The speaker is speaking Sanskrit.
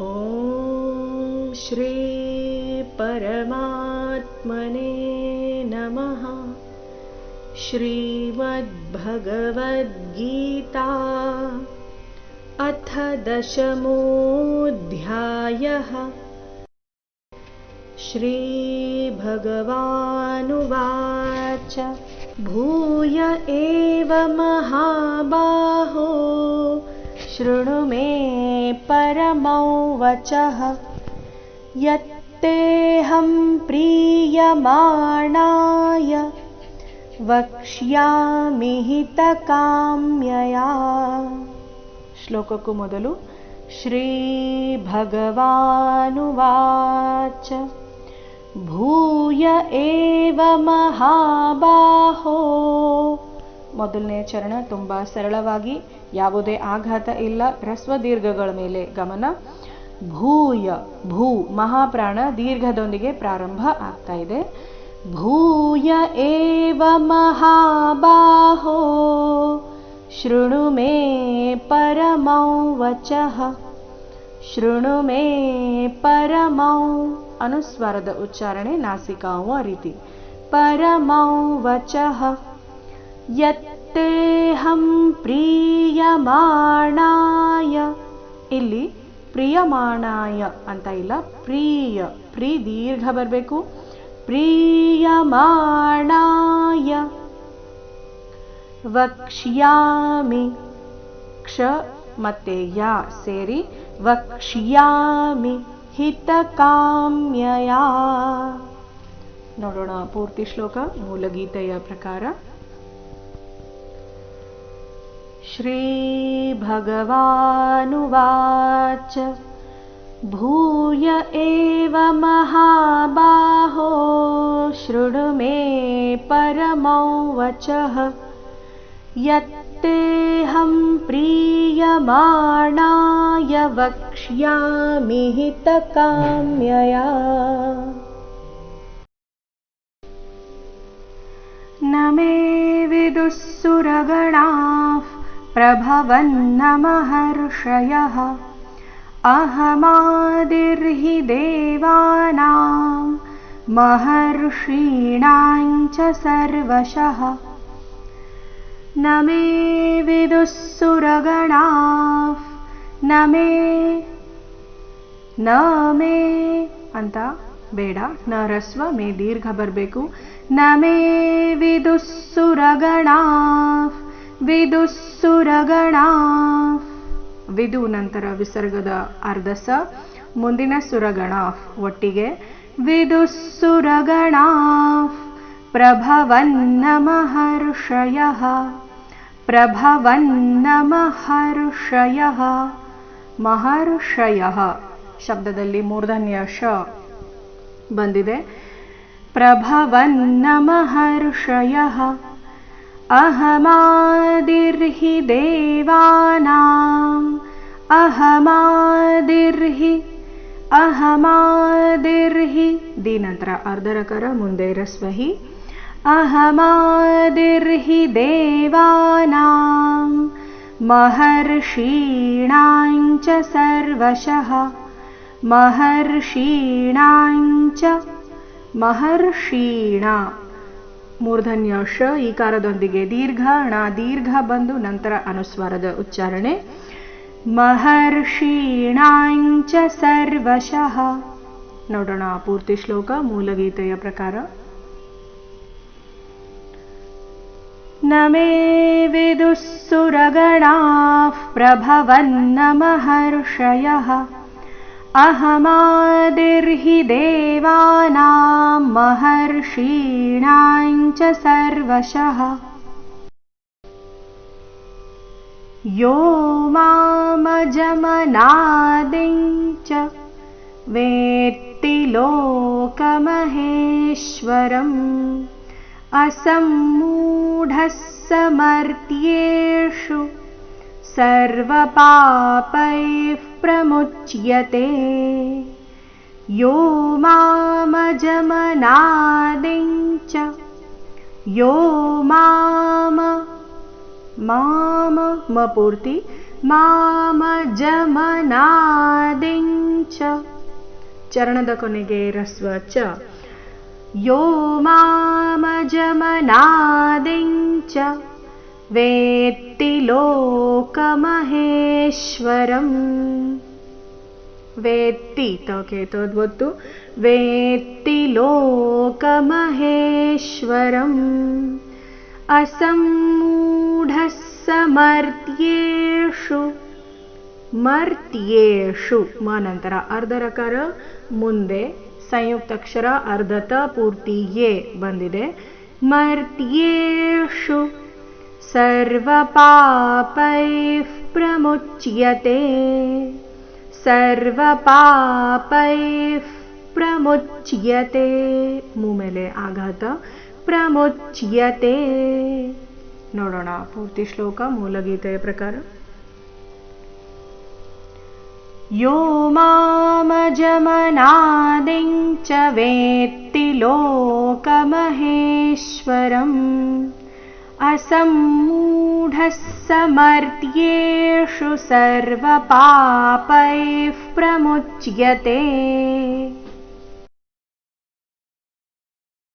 ॐ श्रीपरमात्मने नमः। श्रीमद्भगवद्गीता अथ दशमोऽध्यायः। श्रीभगवानुवाच भूय एव महाबाहो शृणु मे परमौ वचः यत्तेऽहं प्रीयमाणाय वक्ष्यामि हितकाम्यया ಶ್ಲೋಕಕ್ಕೂ ಮೊದಲು ಶ್ರೀಭಗವಾನುವಾಚ ಭೂಯ ಏವ ಮಹಾಬಾಹೋ ಮೊದಲನೇ ಚರಣ ತುಂಬ ಸರಳವಾಗಿ, ಯಾವುದೇ ಆಘಾತ ಇಲ್ಲ, ಹ್ರಸ್ವ ದೀರ್ಘಗಳ ಮೇಲೆ ಗಮನ. ಭೂಯ, ಭೂ, ಮಹಾಪ್ರಾಣ ದೀರ್ಘದೊಂದಿಗೆ ಪ್ರಾರಂಭ ಆಗ್ತಾ ಇದೆ. ಭೂಯ ಏವ ಮಹಾಬಾಹೋ, ಶೃಣು ಮೇ ಪರಮೌ ವಚಃ ಶೃಣು ಮೇ ಪರಮೌ ಅನುಸ್ವರದ ಉಚ್ಚಾರಣೆ ನಾಸಿಕಾವು ಆ ರೀತಿ. ಪರಮೌ ವಚಃ ಯತ್ತೇಹಂ ಪ್ರೀಯಮಾಣಾಯ. ಇಲ್ಲಿ ಪ್ರಿಯಮಾಣಾಯ ಅಂತ ಇಲ್ಲ, ಪ್ರಿಯ, ಪ್ರೀ ದೀರ್ಘ ಬರಬೇಕು. ಪ್ರಿಯಮಾಣಾಯ. ವಕ್ಷ್ಯಾಮಿ, ಕ್ಷ ಮತ್ತೆ ಯಾ ಸೇರಿ ವಕ್ಷ್ಯಾಮಿ, ಹಿತಕಾಮ್ಯಯ. ನೋಡೋಣ ಪೂರ್ತಿ ಶ್ಲೋಕ, ಮೂಲಗೀತೆಯ ಪ್ರಕಾರ. श्रीभगवानुवाच। भूय एव महाबाहो शृणु मे परमौ वचः यत्तेऽहं प्रीयमाणाय वक्ष्यामि हितकाम्यया। न मे विदुःसुरगणाः महर्षयः अहमादिर्हि देवानां महर्षीणां च सर्वशः न मे विदुःसुरगणाः न मे ನ ಮೇ ಅಂತ ಬೇಡ ನ ರಸ್ವ ಮೇ ದೀರ್ಘ ಬರಬೇಕು ನ ಮೇ ವಿದುಸ್ಸುರಗಣ ವಿದುಸ್ಸುರಗಣ ವಿದು ನಂತರ ವಿಸರ್ಗದ ಅರ್ಧ ಸ, ಮುಂದಿನ ಸುರಗಣ ಒಟ್ಟಿಗೆ ವಿದುಸುರಗಣ ಪ್ರಭವನ್ನ ಮಹರ್ಷಯ. ಪ್ರಭವನ್ನ ಮಹರ್ಷಯ. ಮಹರ್ಷಯ ಶಬ್ದದಲ್ಲಿ ಮೂರ್ಧನ್ಯ ಶ ಬಂದಿದೆ. ಪ್ರಭವನ್ನ अहमादिर्हि देवानाम्। अहमादिर्हि अहमादिर्हि। दीनन्तर अर्धरकर मुन्देरस्वहि अहमादिर्हि देवानां महर्षीणां च सर्वशः। महर्षीणां च महर्षीणा। ಮೂರ್ಧನ್ಯ ಶ ಈಕಾರದೊಂದಿಗೆ ದೀರ್ಘ ಣ ದೀರ್ಘ ಬಂದು ನಂತರ ಅನುಸ್ವಾರದ ಉಚ್ಚಾರಣೆ. ಮಹರ್ಷೀಣಾಂಚ ಸರ್ವಶಃ. ನೋಡೋಣ ಪೂರ್ತಿ ಶ್ಲೋಕ, ಮೂಲಗೀತೆಯ ಪ್ರಕಾರ. ನಮೇ ವಿದುಃ ಪ್ರಭವನ್ನ ಮಹರ್ಷಯ. अहमादिर्हि देवानां महर्षीणां च सर्वशः। यो मामजमनादिं च वेत्ति लोकमहेश्वरम् असम्मूढः समर्त्येषु सर्वपापैः प्रमुच्यते यो मामजमनादिं च यो माम माम म पूर्ति मामजमनादिं ಚರಣದ ಕೊನೆಗೆ ರಸ್ವ ಚ यो मामजमनादिञ्च वेत्ति लोकमहेश्वरम् वेत्ति तके तद्वत्तु वेत्ति लोकमहेश्वरम् असम्मूढः समर्त्येषु मर्त्येषु ಮಾನಂತರ ಅರ್ಧರಕಾರ ಮುಂದೆ ಸಂಯುಕ್ತಾಕ್ಷರ ಅರ್ಧತ ಪೂರ್ತಿ ಯೇ ಬಂದಿದೆ ಮರ್ತ್ಯೇಷು सर्वपापैः प्रमुच्यते सर्वपापैः प्रमुच्यते ಮೂ ಮೇಲೆ ಆಘಾತ ಪ್ರಮುಚ್ಯತೆ ನೋಡೋಣ ಪೂರ್ತಿ ಶ್ಲೋಕ ಮೂಲಗೀತೆಯ ಪ್ರಕಾರ यो मामजमनादिं च वेत्ति लोकमहेश्वरम् असम्मूढः समर्त्येषु सर्वपापैः प्रमुच्यते